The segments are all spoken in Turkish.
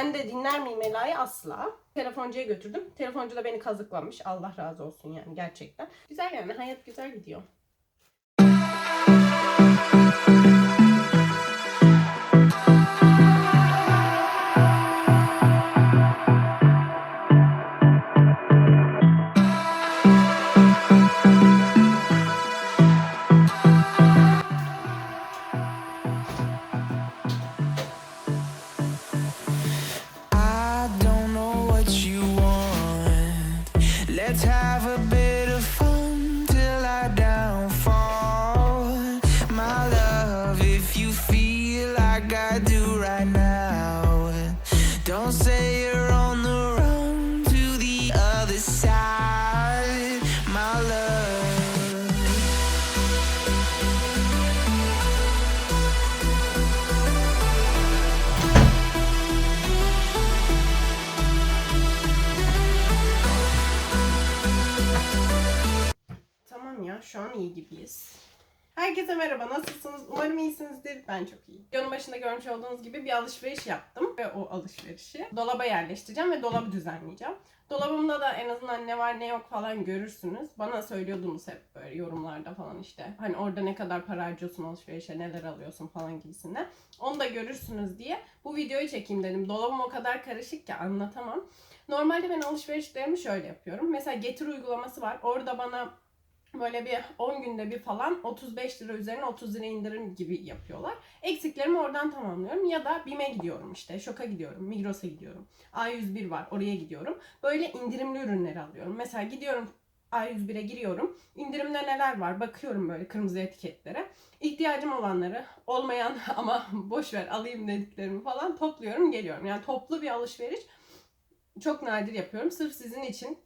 Ben de dinler miyim Ela'yı asla. Telefoncuya götürdüm. Telefoncu da beni kazıklamış. Allah razı olsun yani gerçekten. Güzel yani hayat güzel gidiyor. Herkese merhaba nasılsınız? Umarım iyisinizdir. Ben çok iyiyim. Videonun başında görmüş olduğunuz gibi bir alışveriş yaptım. Ve o alışverişi dolaba yerleştireceğim ve dolabı düzenleyeceğim. Dolabımda da en azından ne var ne yok falan görürsünüz. Bana söylüyordunuz hep böyle yorumlarda falan işte. Hani orada ne kadar para harcıyorsun alışverişe, neler alıyorsun falan gibisinden. Onu da görürsünüz diye bu videoyu çekeyim dedim. Dolabım o kadar karışık ki anlatamam. Normalde ben alışverişlerimi şöyle yapıyorum. Mesela Getir uygulaması var. Orada bana böyle bir 10 günde bir falan 35 lira üzerine 30 lira indirim gibi yapıyorlar. Eksiklerimi oradan tamamlıyorum ya da BİM'e gidiyorum işte, Şok'a gidiyorum, Migros'a gidiyorum. A101 var, oraya gidiyorum. Böyle indirimli ürünleri alıyorum. Mesela gidiyorum A101'e giriyorum. İndirimde neler var bakıyorum böyle kırmızı etiketlere. İhtiyacım olanları, olmayan ama boş ver alayım dediklerimi falan topluyorum geliyorum. Yani toplu bir alışveriş çok nadir yapıyorum. Sırf sizin için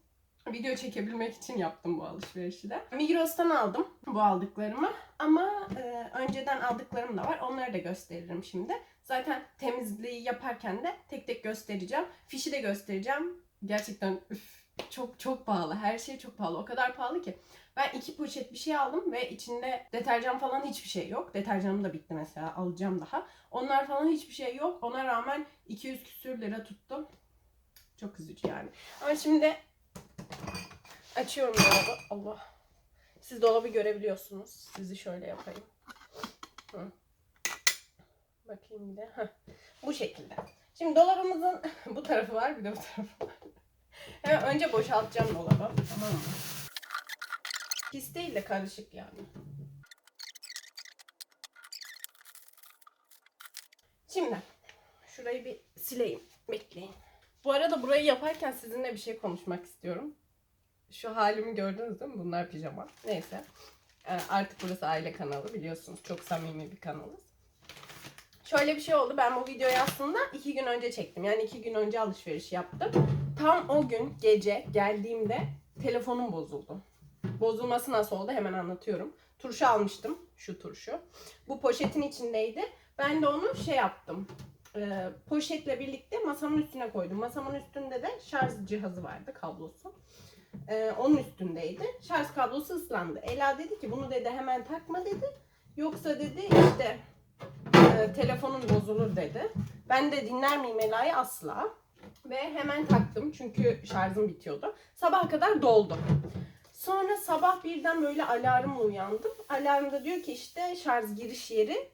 video çekebilmek için yaptım bu alışverişi de. Migros'tan aldım bu aldıklarımı ama e, önceden aldıklarım da var. Onları da gösteririm şimdi. Zaten temizliği yaparken de tek tek göstereceğim. Fişi de göstereceğim. Gerçekten üf, çok çok pahalı. Her şey çok pahalı. O kadar pahalı ki. Ben iki poşet bir şey aldım ve içinde deterjan falan hiçbir şey yok. Deterjanım da bitti mesela. Alacağım daha. Onlar falan hiçbir şey yok. Ona rağmen 200 küsür lira tuttum. Çok üzücü yani. Ama şimdi açıyorum dolabı. Allah. Siz dolabı görebiliyorsunuz. Sizi şöyle yapayım. Hı. Bakayım bir de. Bu şekilde. Şimdi dolabımızın bu tarafı var bir de bu tarafı var. Hemen önce boşaltacağım dolabı. Tamam mı? Pis değil de karışık yani. Şimdi şurayı bir sileyim. Bekleyin. Bu arada burayı yaparken sizinle bir şey konuşmak istiyorum. Şu halimi gördünüz değil mi? Bunlar pijama. Neyse. Ee, Artık burası aile kanalı biliyorsunuz. Çok samimi bir kanalız. Şöyle bir şey oldu. Ben bu videoyu aslında iki gün önce çektim. Yani iki gün önce alışveriş yaptım. Tam o gün gece geldiğimde telefonum bozuldu. Bozulması nasıl oldu hemen anlatıyorum. Turşu almıştım. Şu turşu. Bu poşetin içindeydi. Ben de onu şey yaptım. Ee, poşetle birlikte masamın üstüne koydum. Masamın üstünde de şarj cihazı vardı kablosu. Ee, onun üstündeydi. Şarj kablosu ıslandı. Ela dedi ki bunu dedi hemen takma dedi. Yoksa dedi işte e, telefonun bozulur dedi. Ben de dinler miyim Ela'yı asla. Ve hemen taktım çünkü şarjım bitiyordu. Sabaha kadar doldu. Sonra sabah birden böyle alarmla uyandım. Alarmda diyor ki işte şarj giriş yeri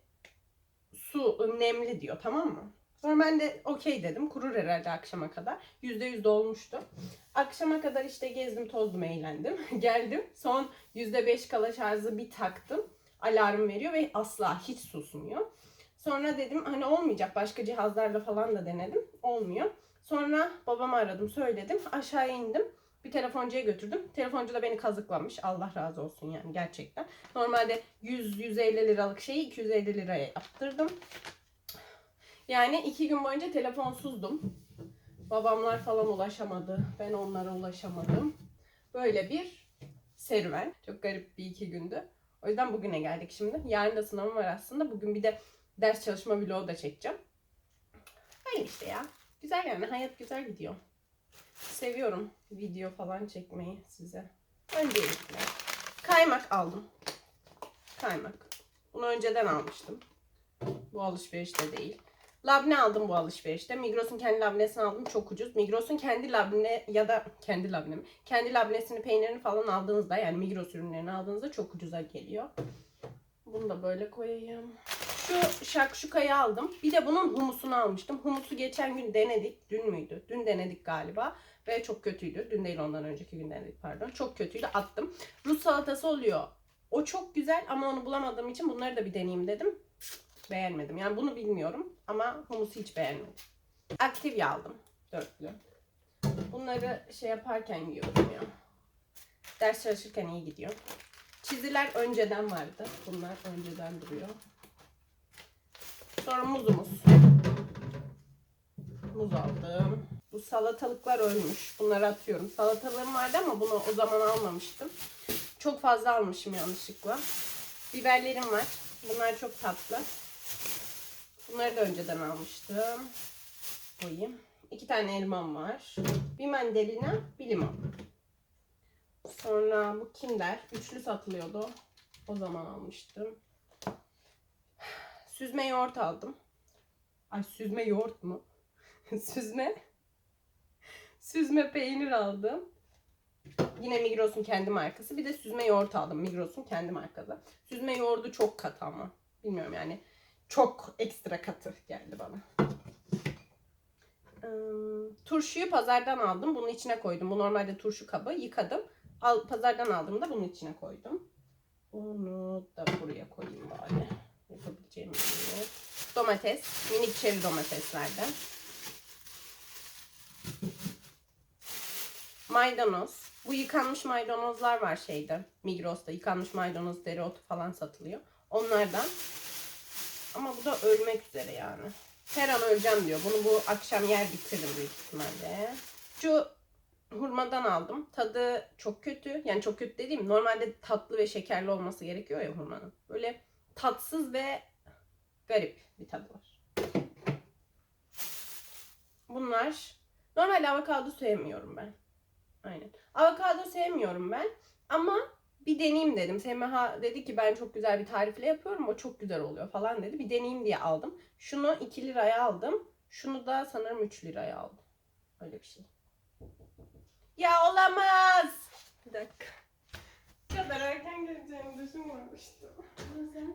su nemli diyor tamam mı? Sonra ben de okey dedim. Kurur herhalde akşama kadar. %100 dolmuştu. Akşama kadar işte gezdim tozdum eğlendim. Geldim. Son %5 kala şarjı bir taktım. Alarm veriyor ve asla hiç susmuyor. Sonra dedim hani olmayacak başka cihazlarla falan da denedim. Olmuyor. Sonra babamı aradım söyledim. Aşağıya indim. Bir telefoncuya götürdüm. Telefoncu da beni kazıklamış. Allah razı olsun yani gerçekten. Normalde 100-150 liralık şeyi 250 liraya yaptırdım. Yani iki gün boyunca telefonsuzdum. Babamlar falan ulaşamadı. Ben onlara ulaşamadım. Böyle bir serüven. Çok garip bir iki gündü. O yüzden bugüne geldik şimdi. Yarın da sınavım var aslında. Bugün bir de ders çalışma vlogu da çekeceğim. Öyle işte ya. Güzel yani. Hayat güzel gidiyor. Seviyorum video falan çekmeyi size. Öncelikle kaymak aldım. Kaymak. Bunu önceden almıştım. Bu alışverişte değil. Labne aldım bu alışverişte. Migros'un kendi labnesini aldım çok ucuz. Migros'un kendi labne ya da kendi labne mi? Kendi labnesini, peynirini falan aldığınızda yani Migros ürünlerini aldığınızda çok ucuza geliyor. Bunu da böyle koyayım. Şu şakşukayı aldım. Bir de bunun humusunu almıştım. Humusu geçen gün denedik. Dün müydü? Dün denedik galiba. Ve çok kötüydü. Dün değil ondan önceki gün denedik pardon. Çok kötüydü. Attım. Rus salatası oluyor. O çok güzel ama onu bulamadığım için bunları da bir deneyeyim dedim. Beğenmedim. Yani bunu bilmiyorum ama humusu hiç beğenmedim. Activia aldım. Dörtlü. Bunları şey yaparken yiyorum ya. Ders çalışırken iyi gidiyor. Çiziler önceden vardı. Bunlar önceden duruyor. Sonra muzumuz. Muz aldım. Bu salatalıklar ölmüş. Bunları atıyorum. Salatalığım vardı ama bunu o zaman almamıştım. Çok fazla almışım yanlışlıkla. Biberlerim var. Bunlar çok tatlı. Bunları da önceden almıştım. Koyayım. İki tane elmam var. Bir mandalina, bir limon. Sonra bu Kinder. Üçlü satılıyordu. O zaman almıştım. Süzme yoğurt aldım. Ay süzme yoğurt mu? süzme. Süzme peynir aldım. Yine Migros'un kendi markası. Bir de süzme yoğurt aldım. Migros'un kendi markası. Süzme yoğurdu çok katı ama. Bilmiyorum yani. Çok ekstra katı geldi bana. Turşuyu pazardan aldım. Bunun içine koydum. Bu normalde turşu kabı. Yıkadım. Al, pazardan aldığımda bunun içine koydum. Bunu da buraya koyayım bari. Yapabileceğim gibi. Domates. Minik çeri domateslerden. Maydanoz. Bu yıkanmış maydanozlar var şeyde. Migros'ta yıkanmış maydanoz, dereotu falan satılıyor. Onlardan. Ama bu da ölmek üzere yani. Her an öleceğim diyor. Bunu bu akşam yer bitiririm büyük ihtimalle. Şu hurmadan aldım. Tadı çok kötü. Yani çok kötü dediğim normalde tatlı ve şekerli olması gerekiyor ya hurmanın. Böyle tatsız ve garip bir tadı var. Bunlar normalde avokado sevmiyorum ben. Aynen. Avokado sevmiyorum ben ama bir deneyeyim dedim. Semaha dedi ki ben çok güzel bir tarifle yapıyorum. O çok güzel oluyor falan dedi. Bir deneyeyim diye aldım. Şunu 2 liraya aldım. Şunu da sanırım 3 liraya aldım. Öyle bir şey. Ya olamaz. Bir dakika. Bu kadar erken geleceğini düşünmemiştim.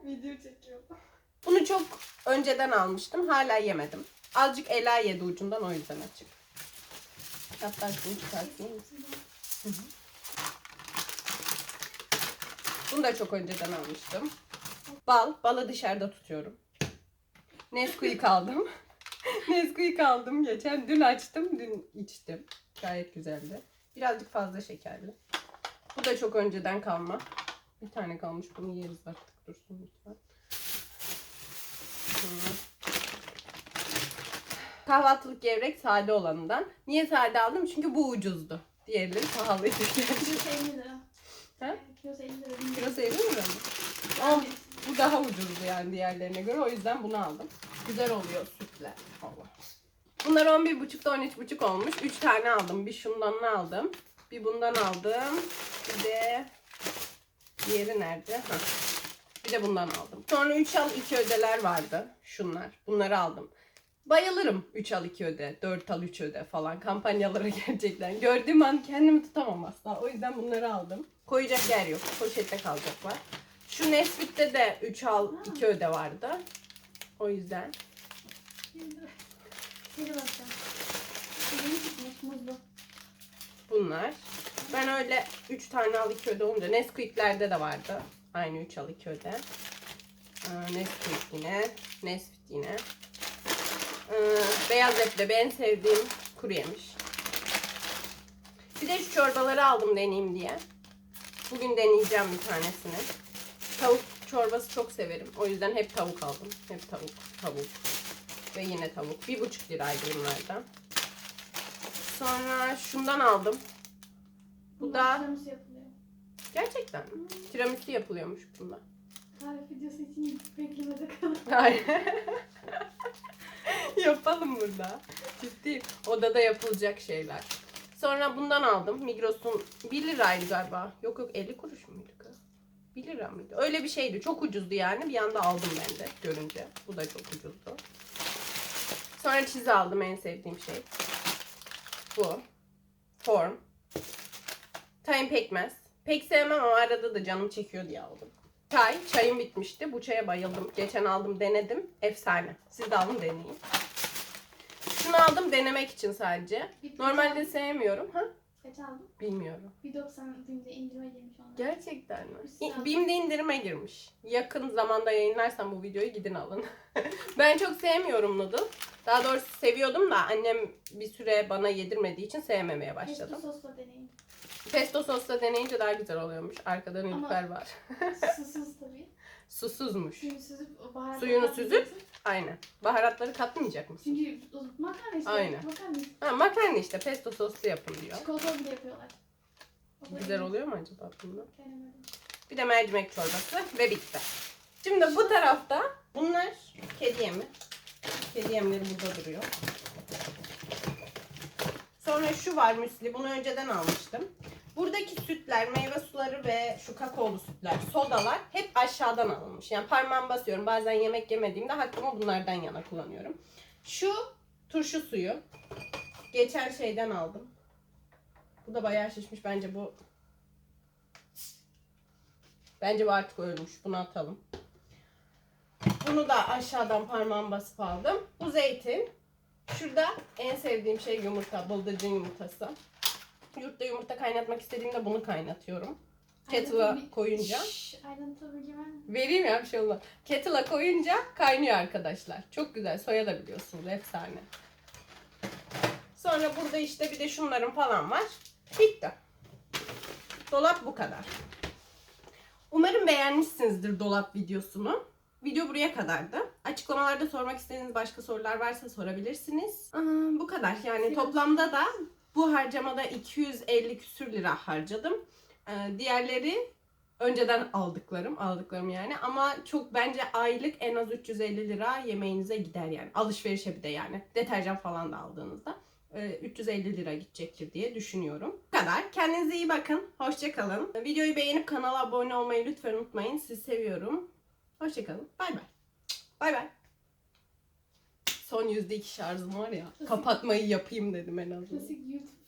Video çekiyordum. Bunu çok önceden almıştım. Hala yemedim. Azıcık Ela yedi ucundan o yüzden açık. Hatta şunu çıkartayım. Hı hı. Bunu da çok önceden almıştım. Bal. Balı dışarıda tutuyorum. Nesquik aldım. Nesquik aldım geçen. Dün açtım. Dün içtim. Gayet güzeldi. Birazcık fazla şekerli. Bu da çok önceden kalma. Bir tane kalmış. Bunu yeriz artık. Dursun lütfen. Hı. Kahvaltılık gevrek sade olanından. Niye sade aldım? Çünkü bu ucuzdu. Diğerleri pahalıydı. Kilosu 50 lira. Ha? Kilosu 50 lira. Kilosu 50 lira mı? Ama bu daha ucuzdu yani diğerlerine göre. O yüzden bunu aldım. Güzel oluyor sütle. Allah. Bunlar 11,5'da 13,5 olmuş. 3 tane aldım. Bir şundan aldım. Bir bundan aldım. Bir de diğeri nerede? Ha. Bir de bundan aldım. Sonra 3 al 2 ödeler vardı. Şunlar. Bunları aldım. Bayılırım 3 al 2 öde, 4 al 3 öde falan kampanyalara gerçekten. Gördüğüm an kendimi tutamam asla. O yüzden bunları aldım. Koyacak yer yok. Poşette kalacaklar. Şu Nesquik'te de 3 al 2 öde vardı. O yüzden. 100 lira. Geri bakacağım. Yeni çıkmış muzlu. Bunlar. Ben öyle 3 tane al 2 öde olunca Nesquik'lerde de vardı. Aynı 3 al 2 öde. Nesquik yine. Nesfit yine. Beyaz leblebi en sevdiğim kuru yemiş. Bir de şu çorbaları aldım deneyeyim diye. Bugün deneyeceğim bir tanesini. Tavuk çorbası çok severim. O yüzden hep tavuk aldım. Hep tavuk, tavuk. Ve yine tavuk. Bir buçuk liraydı bunlardan. Sonra şundan aldım. Bu da Tiramisu yapılıyor. gerçekten mi? tiramisu yapılıyormuş bunda. Tarif videosu için beklemede kalın. Aynen. Yapalım burada. Ciddi. Odada yapılacak şeyler. Sonra bundan aldım. Migros'un 1 liraydı galiba. Yok yok 50 kuruş muydu kız? 1 lira mıydı? Öyle bir şeydi. Çok ucuzdu yani. Bir anda aldım ben de görünce. Bu da çok ucuzdu. Sonra çizi aldım en sevdiğim şey. Bu. Form. Time pekmez. Pek sevmem ama arada da canım çekiyor diye aldım. Çay. Çayım bitmişti. Bu çaya bayıldım. Geçen aldım denedim. Efsane. Siz de alın deneyin. Şunu aldım denemek için sadece. Bir- Normalde sevmiyorum. Ha? Kaç aldın? Bilmiyorum. 1.90 BİM'de indirime girmiş onlar. Gerçekten mi? İ- Bim'de indirime girmiş. Yakın zamanda yayınlarsam bu videoyu gidin alın. ben çok sevmiyorum noodle. Daha doğrusu seviyordum da annem bir süre bana yedirmediği için sevmemeye başladım. sosla deneyin. Pesto sosla deneyince daha güzel oluyormuş. Arkadan Ama- ülkler var. Susuz tabii. Susuzmuş. Suyunu süzüp baharatları Suyunu katmayacaksın. Aynen. Baharatları katmayacak mısın? Çünkü makarna işte. Aynen. Makarna. Ha, makarna işte pesto soslu yapın diyor. Çikolata bile yapıyorlar. O Güzel oluyor mu acaba bunda? Denemedim. Bir de mercimek çorbası ve bitti. Şimdi bu tarafta bunlar kedi yemi. Kedi yemleri burada duruyor. Sonra şu var müsli. Bunu önceden almıştım. Buradaki sütler, meyve suları ve şu kakaolu sütler, sodalar hep aşağıdan alınmış. Yani parmağımı basıyorum. Bazen yemek yemediğimde hakkımı bunlardan yana kullanıyorum. Şu turşu suyu. Geçen şeyden aldım. Bu da bayağı şişmiş. Bence bu Bence bu artık ölmüş. Bunu atalım. Bunu da aşağıdan parmağım basıp aldım. Bu zeytin. Şurada en sevdiğim şey yumurta. Bıldırcın yumurtası. Yurtta yumurta kaynatmak istediğimde bunu kaynatıyorum. Kettle'a koyunca. Şşş. Vereyim ya bir şey olmaz. Kettle'a koyunca kaynıyor arkadaşlar. Çok güzel. Soya da biliyorsunuz. Efsane. Sonra burada işte bir de şunların falan var. Bitti. Dolap bu kadar. Umarım beğenmişsinizdir dolap videosunu. Video buraya kadardı. Açıklamalarda sormak istediğiniz başka sorular varsa sorabilirsiniz. Aa, bu kadar. Yani toplamda da bu harcamada 250 küsür lira harcadım. Ee, diğerleri önceden aldıklarım, aldıklarım yani. Ama çok bence aylık en az 350 lira yemeğinize gider yani. Alışverişe bir de yani. Deterjan falan da aldığınızda. e, 350 lira gidecektir diye düşünüyorum. Bu kadar. Kendinize iyi bakın. Hoşçakalın. Videoyu beğenip kanala abone olmayı lütfen unutmayın. Sizi seviyorum. Hoşçakalın. Bay bay. Bay bay. Son yüzde iki şarjım var ya. Kapatmayı yapayım dedim en azından. Klasik YouTube